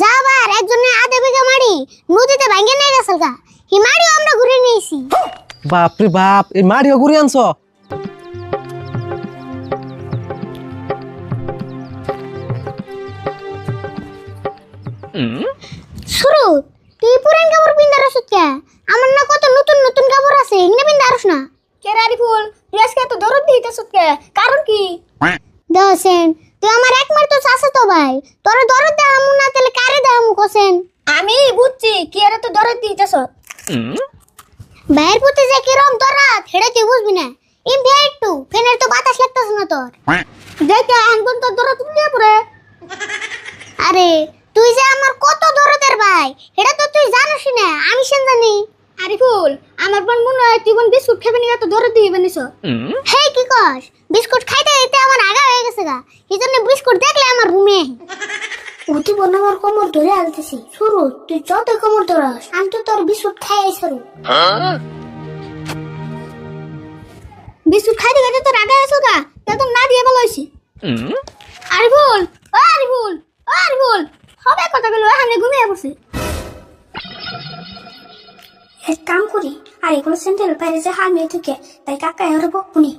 যা আবার একজনে আধে বিঘা মাড়ি নদীতে ভাঙ্গে নিয়ে গেছিল গা। হি মাড়িও আমরা ঘুরে নিয়েছি। বাপ রে বাপ এই মাড়িও ঘুরে আনছ? শুরু তুই পুরান কাপড় পিন্দার কে আমার না কত নতুন নতুন কাপড় আছে এগুলো পিন্দারস না। কেরারি ফুল তুই আজকে এত দরদ দিতে কে? কারণ কি? দশেন তুই আমার একমাত্র চাষা তো ভাই। তোর দরদ দেওয়ামু না তাহলে কারে দেওয়ামু কোসেন? আমি বুঝছি কি আর এত দরদ দিতেছ? ভাইয়ের প্রতি যে কিরম দরদ হেডে তুই বুঝবি না। ইম ভে একটু ফেনের তো বাতাস লাগতেছে না তোর। দেখে আনবন তোর দরদ তুলিয়ে পড়ে আরে তুই যে আমার কত দরদের ভাই এটা তো তুই জানিস না আমি সেন জানি। আরিফুল আমার বোন মনে হয় তুই বোন বিস্কুট খাবি না এত দরদ দিয়ে বানিস হেই কি কস? বিস্কুট খাইতে খাইতে আমার আগা হয়ে গেছে গা। এই জন্য বিস্কুট দেখলে আমার রুমে অতি বোন আমার কোমর ধরে আনতেছি শুরু তুই যত কোমর ধরাস আমি তো তোর বিস্কুট খাই আইসারু বিস্কুট খাইতে খাইতে তোর আগে আসো গা তা তো না দিয়ে ভালো হয়েছি। আরিফুল ও আরিফুল ও আরিফুল। হবে কথা বলো এখানে ঘুমিয়ে পড়ছে। এক কাম করি আর এগুলো সেন্টারের বাইরে যে হাল মেয়ে থেকে তাই কাকা এর বকুনি।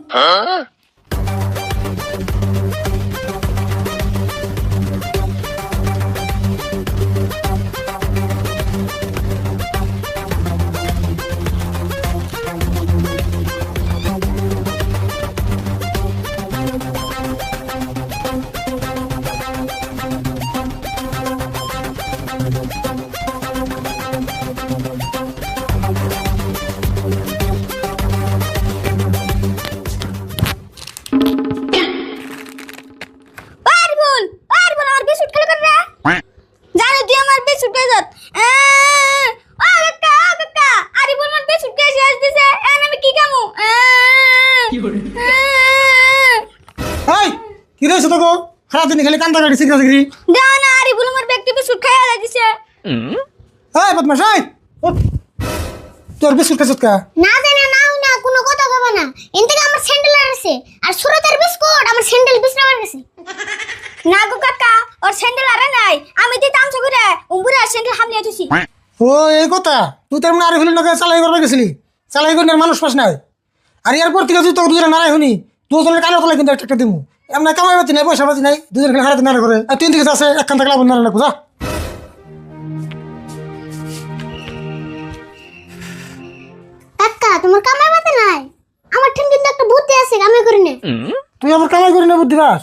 খারাপ দিন খালি কান্দা কাটি সিগরা সিগরি দাও না আরিফুল আমার ব্যক্তি বিস্কুট খেয়ে দিছে। এই বদমাস এই। তোর বিস্কুট খাচ্ছ কা না জানে না না কোনো কথা কবে না। এন থেকে আমার স্যান্ডেল আছে আর সুরতের বিস্কুট আমার স্যান্ডেল বিশ্রামের গেছে না গো কাকা ওর স্যান্ডেল আরে নাই। আমি তুই তামসা করে উম্বুরে স্যান্ডেল হামলিয়ে তুছি ও এই কথা। তুই তার মানে আরে ফেলে নকে চালাই করবে গেছিলি? চালাই করে মানুষ পাস নাই। আর এর পর থেকে তুই তোর দুজনে নারাই শুনি দুজনের কালো তলাই কিন্তু একটা দিমু। এমন কামাই পাতি নাই পয়সা পাতি নাই দুজন খালি হারাতে করে। আর তিন দিকে আছে একখান থাকলে আবার নারা লাগবো যা। কাকা তোমার কামাই মাতে নাই? আমার ঠিক কিন্তু একটা বুদ্ধি আছে কামাই করি না। তুই আমার কামাই করি না বুদ্ধি পাস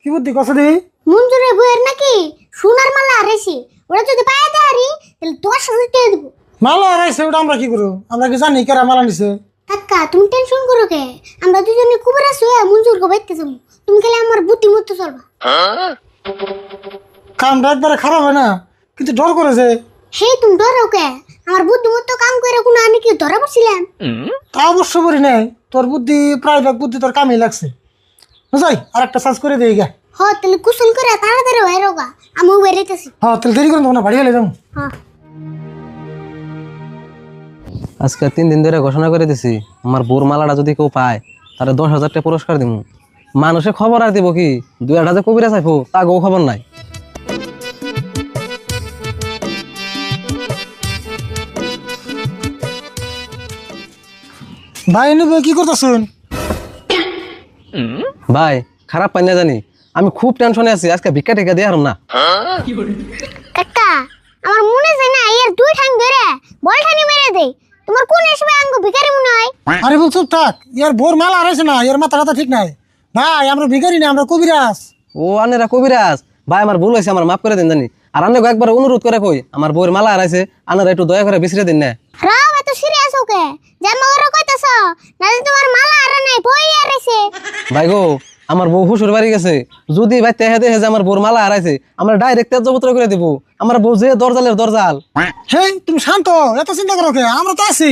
কি বুদ্ধি কষা দিই মঞ্জুরের বইয়ের নাকি সোনার মালা হারাইছি ওরা যদি পায়ে দেয় তাহলে দশ হাজার টাকা দেবো। মালা হারাইছে ওটা আমরা কি করব? আমরা কি জানি কারা মালা নিছে? কাকা তুমি টেনশন করো কে? আমরা দুজনে কুবের আছো মঞ্জুর গো বাইতে যাব। তুমি খালি আমার বুদ্ধি মতো চলবা। কামটা একবারে খারাপ হয় না কিন্তু ডর করে যে। হে তুমি ডরো কে? আমার বুদ্ধি মতো কাম করে কোনো আমি কি ধরা পড়ছিলাম? তা অবশ্য করি নাই তোর বুদ্ধি প্রায় ভাগ বুদ্ধি তোর কামই লাগছে। বুঝাই আর একটা সার্চ করে দিয়ে গা। হ তাহলে কুশল করে তাড়াতাড়ি বাইরে গা আমিও বেরিয়েতেছি হ্যাঁ তাহলে দেরি করুন না বাড়ি গেলে যাব। হ্যাঁ আজকে তিন দিন ধরে ঘোষণা করে দিছি আমার বোর মালাটা যদি কেউ পায় তাহলে দশ হাজার টাকা পুরস্কার দিব মানুষে খবর আর দিব কি? দুই আট হাজার কবিরা চাইব তা গো খবর নাই। ভাই নেবে কি করতেছুন? ভাই খারাপ পাই না জানি। আমি খুব টেনশনে আছি আজকে ভিক্ষা টিকা দিয়ে না। কাকা আমার মনে যায় না এর দুই ঠাং ধরে বলঠানি মেরে দেই তোমার কোন হিসেবে আঙ্গ ভিখারি মনে হয়? আরে বল চুপ থাক ইয়ার ভোর মালা হারাইছে না ইয়ার মাথা কথা ঠিক নাই। ভাই আমরা ভিখারি না আমরা কবিরাজ। ও আনেরা কবিরাজ। ভাই আমার ভুল হয়েছে আমার মাফ করে দিন জানি। আর আনে একবার অনুরোধ করে কই আমার বউয়ের মালা হারাইছে আনারা একটু দয়া করে বিছরে দিন না। রাও এত সিরিয়াস ওকে? জামা ওরা কইতাছ না তোমার মালা আর নাই বই আরেছে ভাই গো আমার বউ হুসুর বাড়ি গেছে। যদি ভাই তেহে দেহে যে আমার বউর মালা হারাইছে আমরা ডাইরেক্ট তেজপত্র করে দিব। আমার বউ যে দরজালের দরজাল। হে তুমি শান্ত এত চিন্তা করো কে? আমরা তো আছি।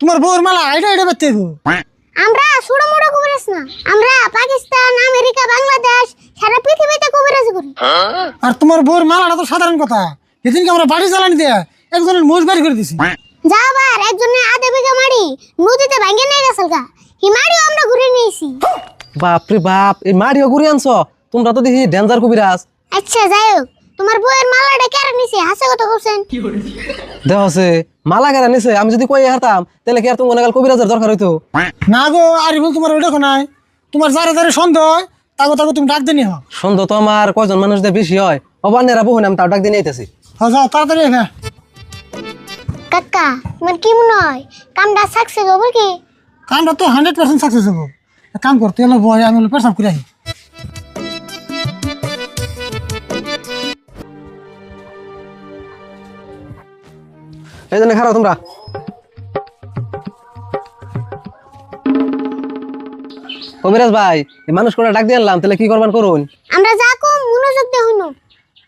তোমার বউর মালা এটা এটা বেতে আমরা সুড়ো মুড়ো কবিরাজ না। আমরা পাকিস্তান আমেরিকা বাংলাদেশ সারা পৃথিবীতে কবিরাজ করি। আর তোমার বউর মালাটা তো সাধারণ কথা। যেদিনকে আমরা বাড়ি জ্বালানি দিয়ে একজনের মোষ বাড়ি করে দিছি। যা আবার একজনে আধে বিঘা মাড়ি নদীতে ভাঙ্গে নিয়ে গেছিল গা। হি মাড়িও আমরা ঘুরে নিয়েছি। বাপ রে বাপ এই মাড়িও ঘুরে আনছ? তোমরা তো দেখি ডেঞ্জার কবিরাজ। আচ্ছা যাই হোক তোমার বউয়ের মালাটা কেড়ে নিছে? হাসে কথা বলছেন। দেহ আছে মালা কেরা নিছে? আমি যদি কই হারতাম তাহলে কি আর তুমি মনে গেল কবিরাজের দরকার হইতো? না গো আরিফুল তোমার ওই দেখো নাই। তোমার যারে যারে সন্দেহ হয় তাকে তাকে তুমি ডাক দিনি হ্যাঁ সন্দেহ তো আমার কয়জন মানুষ দিয়ে বেশি হয়। অবান্যেরা বহু আমি তার ডাক দিয়ে নিতেছি। হ্যাঁ যাও তাড়াতাড়ি হ্যাঁ কাকা তোমার কি মনে হয়? কামটা সাকসেস হবে কি? কামটা তো হান্ড্রেড পার্সেন্ট সাকসেস হব। কাম করতে হলো বয় আমি পেশাব করে আহি এই জন্য খারাপ তোমরা। কবিরাজ ভাই এই মানুষ করে ডাক দিয়ে আনলাম তাহলে কি করবেন করুন? আমরা যা কম মনোযোগ দিয়ে হইনো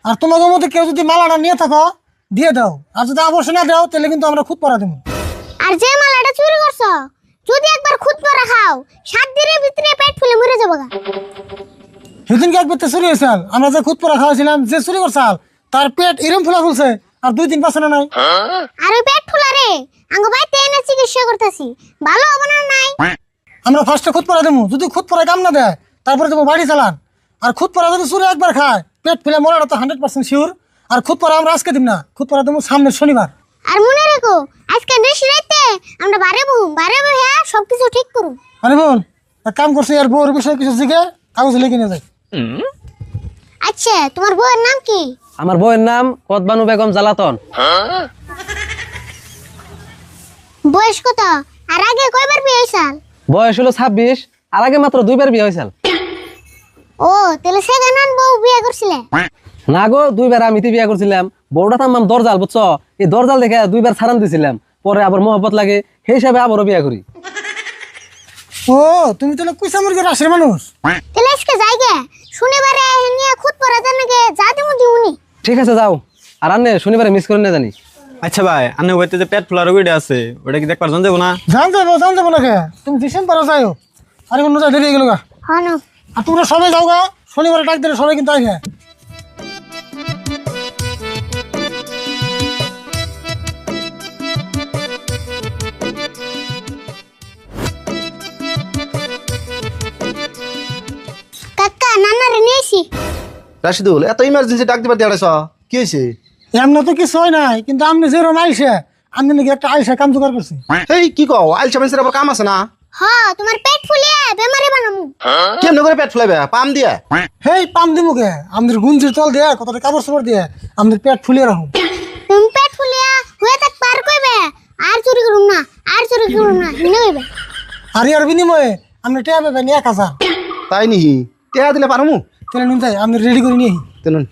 আর তোমাদের মধ্যে কেউ যদি মালাটা নিয়ে থাকো দিয়ে দাও। আর যদি আবশ্যক না দাও তাহলে কিন্তু আমরা খুব পড়া দেবো। আর যে মালাটা চুরি করছ যদি একবার খুদ পরা খাও সাত দিনের ভিতরে পেট ফুলে মরে যাব গা। সেদিনকে একবার তো চুরি হয়েছিল আমরা যে খুদ পড়া খাওয়াছিলাম যে চুরি করছাল তার পেট এরম ফুলা ফুলছে আর দুই দিন পাশে না নাই। আর ওই পেট ফুলা রে আঙ্গ বাইতে এনে চিকিৎসা করতেছি ভালো হবে না নাই? আমরা ফার্স্টে খুদ পড়া দেবো যদি খুদ পড়া কাম না দেয় তারপরে দেবো বাড়ি চালান। আর খুদ পড়া যদি চুরি একবার খায় পেট ফুলে মরাটা তো হান্ড্রেড পার্সেন্ট শিওর আর খুদ পড়া আমরা আজকে দিব না খুদ পড়া দেবো সামনের শনিবার। আর মনে রেখো আজকে বেশি রাইতে আমরা বারে বহু বারে বহে সবকিছু ঠিক করুন আরে বল এক কাম করছি আর বউর বিষয়ে কিছু জিগে কাগজ লিখে নিয়ে যায় আচ্ছা তোমার বউয়ের নাম কি? আমার বউয়ের নাম কদবানু বেগম জালাতন বয়স কত? আর আগে কয়বার বিয়ে হয়েছাল বয়স হলো ছাব্বিশ আর আগে মাত্র দুইবার বিয়ে হয়েছিল ও তাহলে সেখানে বউ বিয়ে করছিলে? না গো দুইবার আমি তো বিয়ে করছিলাম। বউটা থামাম দরজাল বুঝছ? এই দরজাল দেখে দুইবার ছাড়ান দিছিলাম। পরে আবার মহব্বত লাগে সেই হিসাবে আবারও বিয়া করি। ও তুমি তাহলে কুইসা মুরগির রাশের মানুষ? তাহলে আজকে যাই গে। শনিবারে নিয়ে খুদ পড়া নাকি যা দিমু দিউনি। ঠিক আছে যাও। আর আনে শনিবারে মিস করে না জানি। আচ্ছা ভাই আনে ওইতে যে পেট ফুলা রোগীটা আছে ওটা কি দেখবার জানতে না? জান যাব জান যাব না কে তুমি ডিসেম্বর পারা যাইও। আরে অন্য যায় দেরি হয়ে গেল গা। হন আর তোমরা সবাই যাও গা শনিবারে ডাক দিলে সবাই কিন্তু আইবে কাকা নানারে নিয়েছি। রাশিদুল এত ইমার্জেন্সি ডাক দিবার কি হয়েছে এমন তো কিছু হয় নাই কিন্তু আপনি যেরকম আইসে আমি নাকি একটা আইসা কাম জোগাড় করছি। এই কি কও? আইলসা মেন্সের আবার কাম আছে না? হ তোমার পেট ফুলিয়ে বেমারি বানামু। কেমনে করে পেট ফুলাইবে? পাম দিয়ে? হেই পাম দিমু কে? আমাদের গুঞ্জির তল দিয়ে কতটা কাপড় সাপড় দিয়ে আমাদের পেট ফুলিয়ে রাখুন। তুমি পেট ফুলিয়া হয়ে থাক পার কইবে। আর চুরি করুম না আর চুরি করুম না হিনে কইবে আর ইয়ার বিনিময়ে আপনি টেয়া পাবেন এক হাজার। তাই নিহি। টেহা দিলে পারমু তাহলে নুন যাই আপনি রেডি করে নিয়ে। তেনুন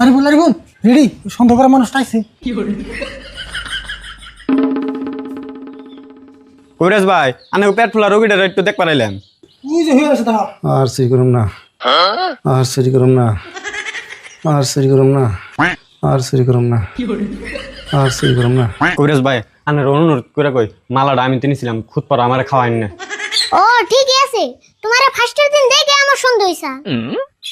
আরে বল আরে বল রেডি সন্দেহ করা মানুষটা আইছে কবিরাজ ভাই আনে পেট ফুলা রোগীটা একটু দেখা আর সরি করুম না। আর সরি করুম না। আর সরি করুম না। আর সরি করুম না। আর সরি করুম না। কবিরাজ ভাই আনের অনুরোধ করে কই মালাটা আমি তিনিছিলাম খুদ পর আমার খাওয়াইন না। ও ঠিকই আছে। তোমারে ফার্স্টের দিন দেখে আমার সন্দেহ হইছা।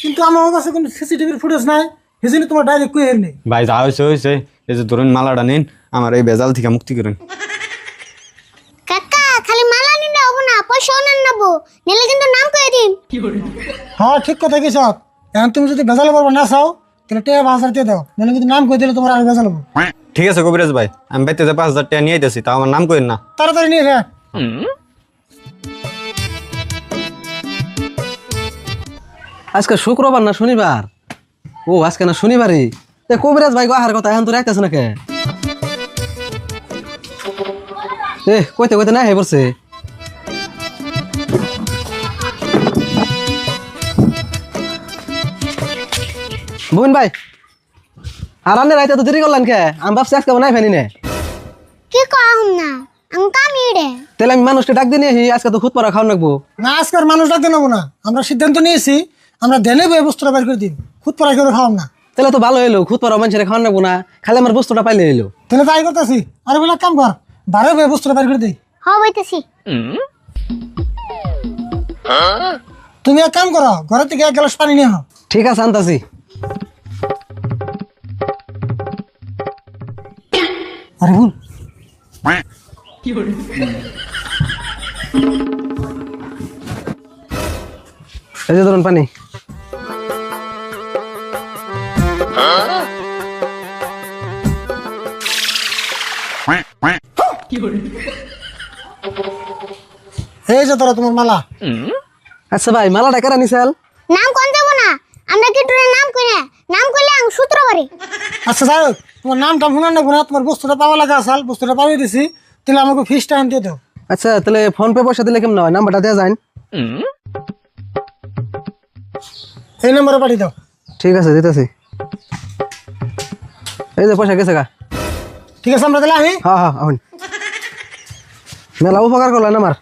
কিন্তু আমার কাছে কোনো সিসিটিভির ফুটেজ নাই সেজন্য তোমার ডাইরেক্ট কই নেই। ভাই যা এই যে ধরুন মালাটা নিন আমার এই বেজাল থেকে মুক্তি করেন। কাকা খালি মালা না পয়সাও নেন নেব। নিলে কিন্তু নাম কয়ে দিন। হ্যাঁ ঠিক কথা কি সব এখন তুমি যদি ভেজালে পারব না চাও তাহলে টেয়া হাজার দিয়ে দাও। মানে কিন্তু নাম কই দিলে তোমার আর হব। ঠিক আছে কবিরাজ ভাই আমি বাইতে যে পাঁচ হাজার টাকা নিয়ে আইতেছি তাও আমার নাম করেন না। তাড়াতাড়ি নিয়ে রে আজকে শুক্রবার না শনিবার? ও আজকে না শনিবারই? তে কবিরাজ ভাই আহার কথা এখন তো রাখতেছে নাকি? এ কইতে কইতে না হে পড়ছে? বোন ভাই আর রাইতে তো দেরি করলেন কে? আমি ভাবছি আজকে নাই ফেনি নে। কি কম না? আমি কামি রে তাহলে আমি মানুষকে ডাক দিয়ে নিয়ে আজকে তো খুদ পরা খাওয়া নাকবো না আজকের মানুষ ডাকতে নেব না। আমরা সিদ্ধান্ত নিয়েছি আমরা দেনে বই বস্তুটা বের করে দিন খুদ পড়াই করে খাওয়াম না। তাহলে তো ভালো হইল খুদ পরা মানুষের খাওয়া নাকবো না খালি আমার বস্তুটা পাইলে এলো তাহলে তাই করতেছি। আরে বলে কাম কর বারে বই বস্তুটা বের করে দিই। হ বইতেছি। তুমি এক কাম করো ঘরের থেকে এক গ্লাস পানি নিয়ে ঠিক আছে আনতাছি। আরে ভুল এই যে ধরুন পানি। এই যে তোরা তোমার মালা। আচ্ছা ভাই মালাটা কেরা নিছাল নাম কোন যাব না? আমরা কি তোর নাম কই নাম কইলে আচ্ছা যাই হোক তোমার নামটা শুনান না না তোমার বস্তুটা পাওয়া লাগা আসাল বস্তুটা পাওয়াই দিছি তাহলে আমাকে ফিসটা আনতে দাও। আচ্ছা তাহলে ফোন পে পয়সা দিলে কেমন হয়? নাম্বারটা দেওয়া যায় এই নম্বরে পাঠিয়ে দাও। ঠিক আছে দিতেছি। এই যে পয়সা গেছে গা। ঠিক আছে আমরা তাহলে আমি হ্যাঁ হ্যাঁ মেলা উপকার করলেন আমার।